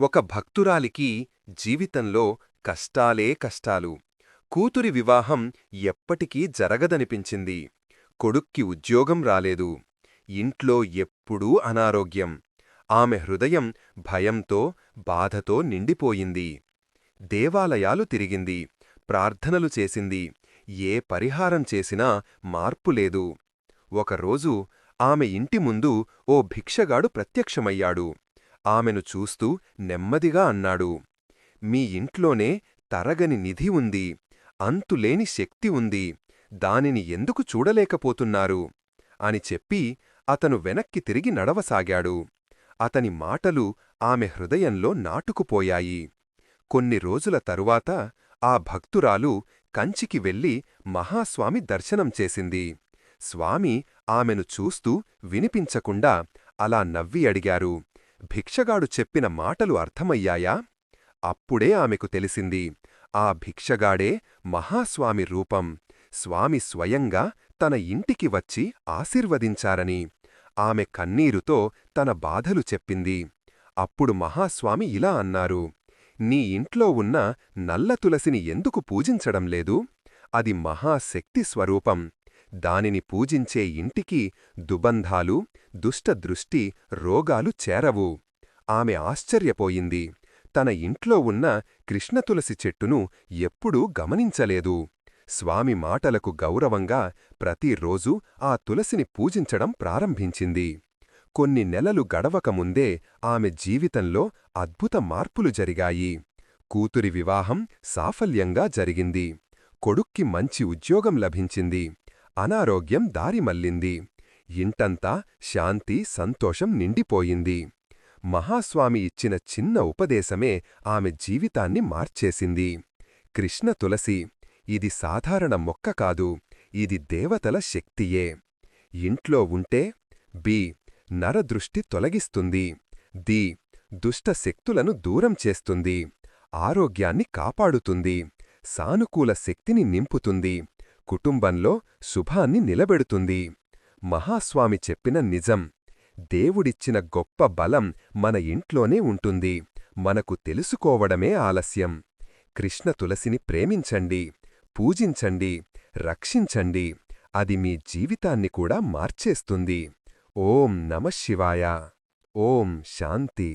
ఒక భక్తురాలికి జీవితంలో కష్టాలే కష్టాలు. కూతురి వివాహం ఎప్పటికీ జరగదనిపించింది. కొడుక్కి ఉద్యోగం రాలేదు. ఇంట్లో ఎప్పుడూ అనారోగ్యం. ఆమె హృదయం భయంతో బాధతో నిండిపోయింది. దేవాలయాలు తిరిగింది. ప్రార్థనలు చేసింది. ఏ పరిహారం చేసినా మార్పులేదు ఒకరోజు ఆమె ఇంటి ముందు ఓ భిక్షగాడు ప్రత్యక్షమయ్యాడు. ఆమెను చూస్తూ నెమ్మదిగా అన్నాడు మీ ఇంట్లోనే తరగని నిధి ఉంది అంతులేని శక్తి ఉంది దానిని ఎందుకు చూడలేకపోతున్నారు? అని చెప్పి అతను వెనక్కి తిరిగి నడవసాగాడు. అతని మాటలు ఆమె హృదయంలో నాటుకుపోయాయి. కొన్ని రోజుల తరువాత ఆ భక్తురాలు కంచికి వెళ్ళి మహాస్వామి దర్శనం చేసింది. స్వామి ఆమెను చూస్తూ వినిపించకుండా అలా నవ్వి అడిగారు భిక్షగాడు చెప్పిన మాటలు అర్థమయ్యాయా? అప్పుడే ఆమెకు తెలిసింది ఆ భిక్షగాడే మహాస్వామి రూపం. స్వామి స్వయంగా తన ఇంటికి వచ్చి ఆశీర్వదించారని ఆమె కన్నీరుతో తన బాధలు చెప్పింది. అప్పుడు మహాస్వామి ఇలా అన్నారు నీ ఇంట్లో ఉన్న నల్ల తులసిని ఎందుకు పూజించడం లేదు? అది మహాశక్తి స్వరూపం. దానిని పూజించే ఇంటికి దుబంధాలు దుష్టదృష్టి రోగాలు చేరవు. ఆమె ఆశ్చర్యపోయింది. తన ఇంట్లో ఉన్న కృష్ణతులసి చెట్టును ఎప్పుడూ గమనించలేదు. స్వామి మాటలకు గౌరవంగా ప్రతిరోజూ ఆ తులసిని పూజించడం ప్రారంభించింది. కొన్ని నెలలు గడవకముందే ఆమె జీవితంలో అద్భుత మార్పులు జరిగాయి. కూతురి వివాహం సాఫల్యంగా జరిగింది. కొడుక్కి మంచి ఉద్యోగం లభించింది. అనారోగ్యం దారిమల్లింది ఇంటంతా శాంతి సంతోషం నిండిపోయింది. మహాస్వామి ఇచ్చిన చిన్న ఉపదేశమే ఆమె జీవితాన్ని మార్చేసింది. కృష్ణ తులసి ఇది సాధారణ మొక్క కాదు ఇది దేవతల శక్తియే. ఇంట్లో ఉంటే బి నరదృష్టి తొలగిస్తుంది. ది దుష్ట శక్తులను దూరం చేస్తుంది. ఆరోగ్యాన్ని కాపాడుతుంది. సానుకూల శక్తిని నింపుతుంది. కుటుంబంలో శుభాన్ని నిలబెడుతుంది. మహాస్వామి చెప్పిన నిజం. దేవుడిచ్చిన గొప్ప బలం మన ఇంట్లోనే ఉంటుంది. మనకు తెలుసుకోవడమే ఆలస్యం. కృష్ణ తులసిని ప్రేమించండి పూజించండి రక్షించండి. అది మీ జీవితాన్ని కూడా మార్చేస్తుంది. ఓం నమశివాయ ఓం శాంతి.